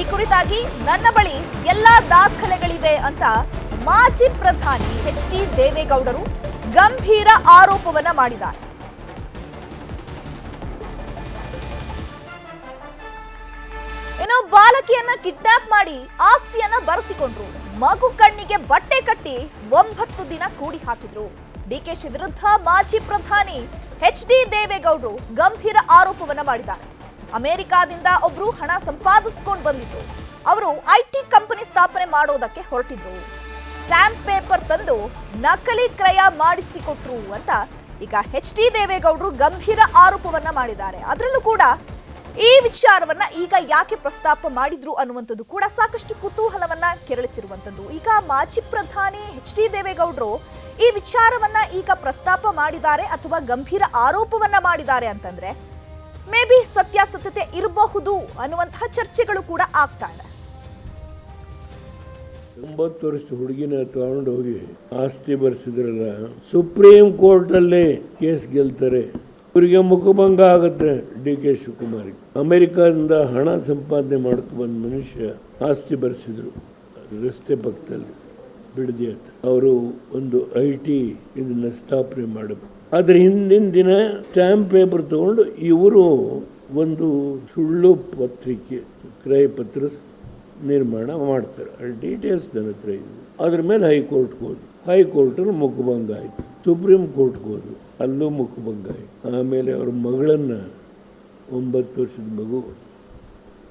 ಈ ಕುರಿತಾಗಿ ನನ್ನ ಬಳಿ ಎಲ್ಲಾ ದಾಖಲೆಗಳಿವೆ ಅಂತ ಮಾಜಿ ಪ್ರಧಾನಿ ಎಚ್ ಡಿ ದೇವೇಗೌಡರು ಗಂಭೀರ ಆರೋಪವನ್ನ ಮಾಡಿದ್ದಾರೆ. ಇನ್ನು ಬಾಲಕಿಯನ್ನ ಕಿಡ್ನಾಪ್ ಮಾಡಿ ಆಸ್ತಿಯನ್ನ ಬರೆಸಿಕೊಂಡ್ರು. ಮಗು ಕಣ್ಣಿಗೆ ಬಟ್ಟೆ ಕಟ್ಟಿ ಒಂಬತ್ತು ದಿನ ಕೂಡಿ ಹಾಕಿದ್ರು. ಡಿಕೆಶಿ ವಿರುದ್ಧ ಮಾಜಿ ಪ್ರಧಾನಿ ಎಚ್ ಡಿ ದೇವೇಗೌಡರು ಗಂಭೀರ ಆರೋಪವನ್ನ ಮಾಡಿದ್ದಾರೆ. ಅಮೆರಿಕಾದಿಂದ ಒಬ್ರು ಹಣ ಸಂಪಾದಿಸ್ಕೊಂಡು ಬಂದಿದ್ರು. ಅವರು ಐಟಿ ಕಂಪನಿ ಸ್ಥಾಪನೆ ಮಾಡೋದಕ್ಕೆ ಹೊರಟಿದ್ರು. ಸ್ಟಾಂಪ್ ಪೇಪರ್ ತಂದು ನಕಲಿ ಕ್ರಯ ಮಾಡಿಸಿಕೊಟ್ರು ಅಂತ ಈಗ ಎಚ್ ಡಿ ದೇವೇಗೌಡರು ಗಂಭೀರ ಆರೋಪವನ್ನ ಮಾಡಿದ್ದಾರೆ. ಅದರಲ್ಲೂ ಕೂಡ ಈ ವಿಚಾರವನ್ನ ಈಗ ಯಾಕೆ ಪ್ರಸ್ತಾಪ ಮಾಡಿದ್ರು ಅನ್ನುವಂಥದ್ದು ಕೂಡ ಸಾಕಷ್ಟು ಕುತೂಹಲವನ್ನ ಕೆರಳಿಸಿರುವಂತದ್ದು ಈಗ ಮಾಜಿ ಪ್ರಧಾನಿ ಎಚ್ ಡಿ ದೇವೇಗೌಡರು ಈ ವಿಚಾರವನ್ನ ಈಗ ಪ್ರಸ್ತಾಪ ಮಾಡಿದ್ದಾರೆ ಅಥವಾ ಗಂಭೀರ ಆರೋಪವನ್ನ ಮಾಡಿದ್ದಾರೆ ಅಂತಂದ್ರೆ ಮೇ ಬಿ ಸತ್ಯಾಸತ್ಯತೆ ಇರಬಹುದು ಅನ್ನುವಂತಹ ಚರ್ಚೆಗಳು ಕೂಡ ಆಗ್ತಾ ಇದೆ ಒಂಬತ್ತು ವರ್ಷದ ಹುಡುಗಿನ ತಗೊಂಡು ಹೋಗಿ ಆಸ್ತಿ ಬರೆಸಿದ್ರಲ್ಲ ಸುಪ್ರೀಂ ಕೋರ್ಟಲ್ಲೇ ಕೇಸ್ ಗೆಲ್ತಾರೆ. ಇವರಿಗೆ ಮುಖಭಂಗ ಆಗುತ್ತೆ ಡಿ ಕೆ ಶಿವಕುಮಾರ್. ಅಮೆರಿಕದಿಂದ ಹಣ ಸಂಪಾದನೆ ಮಾಡ್ಕೊ ಬಂದ ಮನುಷ್ಯ ಆಸ್ತಿ ಬರೆಸಿದ್ರು. ರಸ್ತೆ ಪಕ್ಕದಲ್ಲಿ ಬಿಡದಿ ಅವರು ಒಂದು ಐ ಟಿ ಇದನ್ನು ಸ್ಥಾಪನೆ ಮಾಡಬೇಕು ಅದ್ರ ಹಿಂದಿನ ದಿನ ಸ್ಟ್ಯಾಂಪ್ ಪೇಪರ್ ತಗೊಂಡು ಇವರು ಒಂದು ಸುಳ್ಳು ಪತ್ರಿಕೆ ಕ್ರಯ ಪತ್ರ ನಿರ್ಮಾಣ ಮಾಡ್ತಾರೆ. ಅಲ್ಲಿ ಡೀಟೇಲ್ಸ್ ನನ್ನ ಹತ್ರ ಇದೆ ಅದ್ರ ಮೇಲೆ ಹೈಕೋರ್ಟ್ಗೆ ಹೋದ್ರು ಹೈಕೋರ್ಟಲ್ಲಿ ಮುಖಭಂಗ ಆಯಿತು. ಸುಪ್ರೀಂ ಕೋರ್ಟ್ಗೆ ಹೋದ್ರು ಅಲ್ಲೂ ಮುಖಭಂಗ ಆಯಿತು. ಆಮೇಲೆ ಅವ್ರ ಮಗಳನ್ನು ಒಂಬತ್ತು ವರ್ಷದ ಮಗು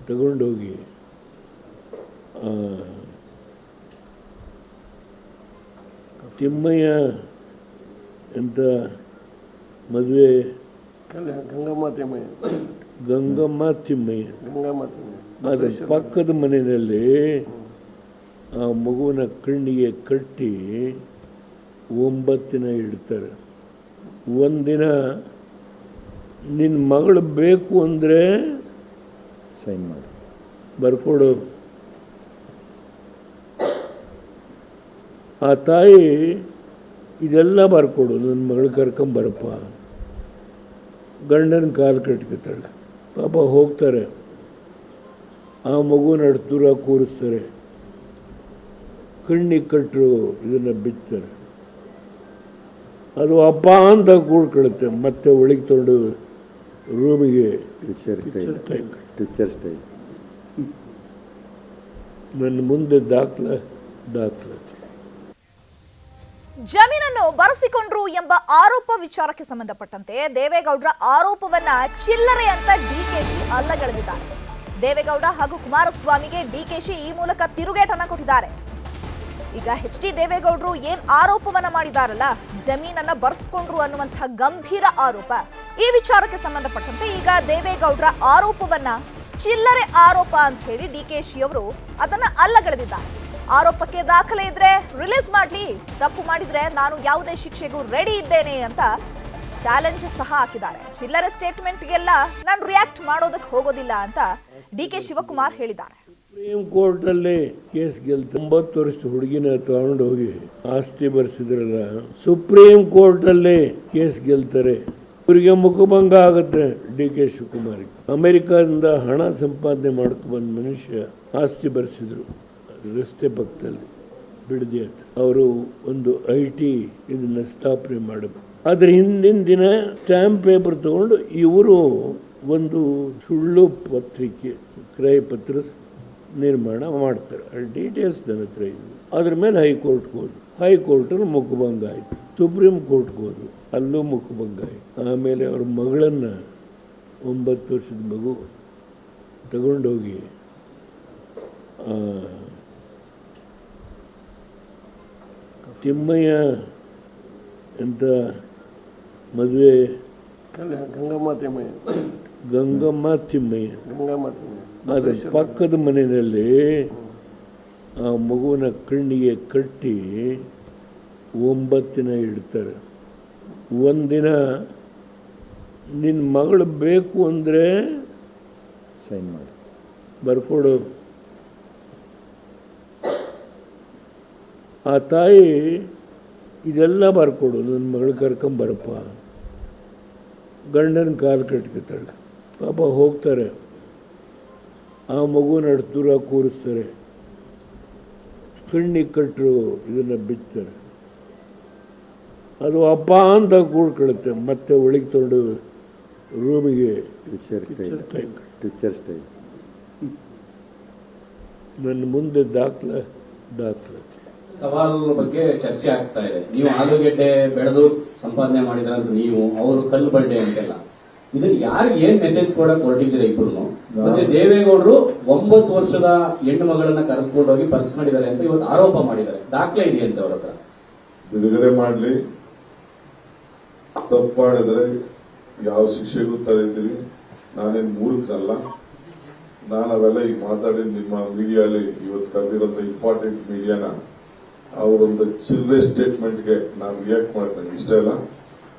ತಗೊಂಡೋಗಿ ತಿಮ್ಮಯ್ಯ ಅಂತ ಮದುವೆ. ಗಂಗಮ್ಮ ತಿಮ್ಮಯ್ಯ ಗಂಗಮ್ಮ ತಿಮ್ಮಯ್ಯ ಗಂಗಮ್ಮ ತಿಮ್ಮಯ್ಯ ಅದ್ರ ಪಕ್ಕದ ಮನೆಯಲ್ಲಿ ಆ ಮಗುವಿನ ಕಣ್ಣಿಗೆ ಕಟ್ಟಿ ಒಂಬತ್ತಿನ ಇಡ್ತಾರೆ. ಒಂದಿನ ನಿನ್ನ ಮಗಳು ಬೇಕು ಅಂದರೆ ಸೈನ್ ಮಾಡಿ. ಬರ್ಕೊಡು. ಆ ತಾಯಿ ಇದೆಲ್ಲ ಬರ್ಕೊಡು ನನ್ನ ಮಗಳು ಕರ್ಕೊಂಬರಪ್ಪ. ಗಂಡನ ಕಾಲು ಕಟ್ಕೊತಾಳೆ. ಪಾಪ ಹೋಗ್ತಾರೆ. ಆ ಮಗುನ ದೂರ ಕೂರಿಸ್ತಾರೆ. ಕಣ್ಣಿಗೆ ಕಟ್ಟರು ಇದನ್ನು ಬಿತ್ತಾರೆ. ಅದು ಅಪ್ಪ ಅಂತ ಕೂಡ್ಕೊಳ್ಳುತ್ತೆ ಮತ್ತೆ ಒಳಗೆ ತೊಗೊಂಡು ರೂಮಿಗೆ ನನ್ನ ಮುಂದೆ ದಾಖಲೆ ದಾಖಲೆ. ಜಮೀನನ್ನು ಬರೆಸಿಕೊಂಡ್ರು ಎಂಬ ಆರೋಪ ವಿಚಾರಕ್ಕೆ ಸಂಬಂಧಪಟ್ಟಂತೆ ದೇವೇಗೌಡರ ಆರೋಪವನ್ನ ಚಿಲ್ಲರೆ ಅಂತ ಡಿಕೆಶಿ ಅಲ್ಲಗಳೆದಿದ್ದಾರೆ. ದೇವೇಗೌಡ ಹಾಗೂ ಕುಮಾರಸ್ವಾಮಿಗೆ ಡಿಕೆಶಿ ಈ ಮೂಲಕ ತಿರುಗೇಟನ್ನ ಕೊಟ್ಟಿದ್ದಾರೆ. ಈಗ ಎಚ್ ಡಿ ದೇವೇಗೌಡರು ಏನ್ ಆರೋಪವನ್ನ ಮಾಡಿದಾರಲ್ಲ, ಜಮೀನನ್ನ ಬರ್ಸ್ಕೊಂಡ್ರು ಅನ್ನುವಂತಹ ಗಂಭೀರ ಆರೋಪ. ಈ ವಿಚಾರಕ್ಕೆ ಸಂಬಂಧಪಟ್ಟಂತೆ ಈಗ ದೇವೇಗೌಡರ ಆರೋಪವನ್ನ ಚಿಲ್ಲರೆ ಆರೋಪ ಅಂತ ಹೇಳಿ ಡಿಕೆಶಿ ಅವರು ಅದನ್ನ ಅಲ್ಲಗಳೆದಿದ್ದಾರೆ. ಆರೋಪಕ್ಕೆ ದಾಖಲೆ ಇದ್ರೆ ರಿಲೀಸ್ ಮಾಡ್ಲಿ. ತಪ್ಪು ಮಾಡಿದ್ರೆ ನಾನು ಯಾವುದೇ ಶಿಕ್ಷೆಗೂ ರೆಡಿ ಇದ್ದೇನೆ ಅಂತ ಚಾಲೆಂಜ್ ಸಹ ಹಾಕಿದ್ದಾರೆ. ಚಿಲ್ಲರೆ ಸ್ಟೇಟ್ಮೆಂಟ್ಗೆಲ್ಲ ನಾನು ರಿಯಾಕ್ಟ್ ಮಾಡೋದಕ್ಕೆ ಹೋಗೋದಿಲ್ಲ ಅಂತ ಡಿ ಕೆ ಶಿವಕುಮಾರ್ ಹೇಳಿದ್ದಾರೆ. ಸುಪ್ರೀಂ ಕೋರ್ಟಲ್ಲಿ ಕೇಸ್ ಗೆಲ್ತ ಒಂಬತ್ತು ವರ್ಷದ ಹುಡುಗಿನ ತಗೊಂಡು ಹೋಗಿ ಆಸ್ತಿ ಬರ್ಸಿದ್ರಲ್ಲ, ಸುಪ್ರೀಂ ಕೋರ್ಟಲ್ಲೇ ಕೇಸ್ ಗೆಲ್ತಾರೆ. ಇವರಿಗೆ ಮುಖಭಂಗ ಆಗುತ್ತೆ ಡಿ ಕೆ ಶಿವಕುಮಾರ್ ಅಮೆರಿಕದಿಂದ ಹಣ ಸಂಪಾದನೆ ಮಾಡ್ಕೊ ಬಂದ ಮನುಷ್ಯ ಆಸ್ತಿ ಬರ್ಸಿದ್ರು. ರಸ್ತೆ ಪಕ್ಕದಲ್ಲಿ ಬಿಡದಿ ಅವರು ಒಂದು ಐ ಟಿ ಇದನ್ನ ಸ್ಥಾಪನೆ ಮಾಡಬೇಕು ಆದ್ರೆ ಹಿಂದಿನ ದಿನ ಸ್ಟ್ಯಾಂಪ್ ಪೇಪರ್ ತಗೊಂಡು ಇವರು ಒಂದು ಸುಳ್ಳು ಪತ್ರಿಕೆ ಕ್ರಯ ಪತ್ರ ನಿರ್ಮಾಣ ಮಾಡ್ತಾರೆ. ಅಲ್ಲಿ ಡೀಟೇಲ್ಸ್ ನನ್ನ ಹತ್ರ ಇದೆ ಅದ್ರ ಮೇಲೆ ಹೈಕೋರ್ಟ್ಗೆ ಹೋದ್ರು. ಹೈಕೋರ್ಟಲ್ಲಿ ಮುಖಭಂಗ ಆಯಿತು. ಸುಪ್ರೀಂ ಕೋರ್ಟ್ಗೆ ಹೋದ್ರು. ಅಲ್ಲೂ ಮುಖಭಂಗ ಆಯಿತು. ಆಮೇಲೆ ಅವ್ರ ಮಗಳನ್ನು ಒಂಬತ್ತು ವರ್ಷದ ಮಗು ತಗೊಂಡೋಗಿ ಆ, ತಿಮ್ಮಯ್ಯ ಅಂತ ಮದುವೆ? ಅಲ್ಲ ಗಂಗಮ್ಮ ತಿಮ್ಮಯ್ಯ. ಗಂಗಮ್ಮ ತಿಮ್ಮಯ್ಯ. ಗಂಗಮ್ಮ ತಿಮ್ಮಯ್ಯ. ಅದ್ರ ಪಕ್ಕದ ಮನೆಯಲ್ಲಿ ಆ ಮಗುವಿನ ಕಣ್ಣಿಗೆ ಕಟ್ಟಿ ಒಂಬತ್ತಿನ ಇಡ್ತಾರೆ. ಒಂದಿನ ನಿನ್ನ ಮಗಳು ಬೇಕು ಅಂದರೆ ಸೈನ್ ಮಾಡಿ. ಬರ್ಕೊಡು. ಆ ತಾಯಿ ಇದೆಲ್ಲ ಬರ್ಕೊಡು ನನ್ನ ಮಗಳು ಕರ್ಕೊಂಬರಪ್ಪ ಗಂಡನ ಕಾಲು ಕಟ್ಕೊತಾಳೆ. ಪಾಪ ಹೋಗ್ತಾರೆ. ಆ ಮಗು ದೂರ ಕೂರಿಸ್ತಾರೆ. ಕಣ್ಣಿಗೆ ಕಟ್ಟರು ಇದನ್ನು ಬಿತ್ತಾರೆ. ಅದು ಅಪ್ಪ ಅಂತ ಕೂಡ್ಕೊಳ್ಳುತ್ತೆ ಮತ್ತೆ ಒಳಗೆ ತೊಂಡು ರೂಮಿಗೆ ನನ್ನ ಮುಂದೆ ದಾಖಲೆ ದಾಖಲ. ಸವಾಲು ಬಗ್ಗೆ ಚರ್ಚೆ ಆಗ್ತಾ ಇದೆ. ನೀವು ಆಲೂಗೆಡ್ಡೆ ಬೆಳೆದು ಸಂಪಾದನೆ ಮಾಡಿದ್ರಂತ ನೀವು ಅವರು ಕಲ್ಲು ಬಂಡೆ ಅಂತೆಲ್ಲ. ಇದನ್ನ ಯಾರು ಏನ್ ಮೆಸೇಜ್ ಕೊಡಕ್ ಹೊರಟಿದ್ದೀರಾ ಇಬ್ರು ಮತ್ತೆ ದೇವೇಗೌಡರು ಒಂಬತ್ತು ವರ್ಷದ ಹೆಣ್ಣು ಮಗಳನ್ನ ಕರೆದುಕೊಂಡು ಹೋಗಿ ಮಾಡಿದ್ದಾರೆ ಅಂತ ಇವತ್ತು ಆರೋಪ ಮಾಡಿದ್ದಾರೆ. ದಾಖಲೆ ಅಂತ ಅವ್ರ ಹತ್ರ? ಬಿಡುಗಡೆ ಮಾಡಲಿ. ತಪ್ಪು ಮಾಡಿದ್ರೆ ಯಾವ ಶಿಕ್ಷೆಗೂ ತರೀತೀನಿ ನಾನೇನ್ ಮೂರ್ಖನಲ್ಲ. ನಾನು ಅವೆಲ್ಲ ಈಗ ಮಾತಾಡಿ ನಿಮ್ಮ ಮೀಡಿಯಾಲಿ ಇವತ್ತು ಕರೆದಿರೋಂಥ ಇಂಪಾರ್ಟೆಂಟ್ ಮೀಡಿಯಾನ ಅವರೊಂದು ಚಿಲ್ಲರೆ ಸ್ಟೇಟ್ಮೆಂಟ್ಗೆ ನಾನು ರಿಯಾಕ್ಟ್ ಮಾಡ್ತೇನೆ. ಇಷ್ಟ ಇಲ್ಲ.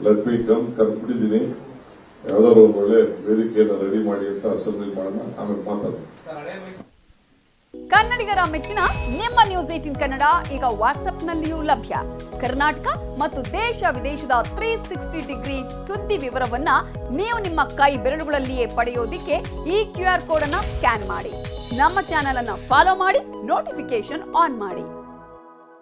ಲೆಟ್ ಮಿ ಕಮ್ ಕರೆದ್ಬಿಟ್ಟಿದ್ದೀನಿ. ಯಾವ್ದಾದ್ರು ಒಂದು ಒಳ್ಳೆ ವೇದಿಕೆಯನ್ನು ರೆಡಿ ಮಾಡಿ ಅಂತ ಅಸೆಂಬ್ಲಿ ಮಾಡೋಣ. ಆಮೇಲೆ ಮಾತಾಡೋಣ ಕನ್ನಡಿಗರ ಮೆಚ್ಚಿನ ನಿಮ್ಮ ನ್ಯೂಸ್ ಏಟಿನ್ ಕನ್ನಡ ಈಗ ವಾಟ್ಸ್ಆಪ್ನಲ್ಲಿಯೂ ಲಭ್ಯ. ಕರ್ನಾಟಕ ಮತ್ತು ದೇಶ ವಿದೇಶದ ತ್ರೀ ಸಿಕ್ಸ್ಟಿ ಡಿಗ್ರಿ ಸುದ್ದಿ ವಿವರವನ್ನ ನೀವು ನಿಮ್ಮ ಕೈ ಬೆರಳುಗಳಲ್ಲಿಯೇ ಪಡೆಯೋದಿಕ್ಕೆ ಈ ಕ್ಯೂ ಆರ್ ಕೋಡ್ ಅನ್ನ ಸ್ಕ್ಯಾನ್ ಮಾಡಿ. ನಮ್ಮ ಚಾನೆಲ್ ಅನ್ನ ಫಾಲೋ ಮಾಡಿ ನೋಟಿಫಿಕೇಶನ್ ಆನ್ ಮಾಡಿ.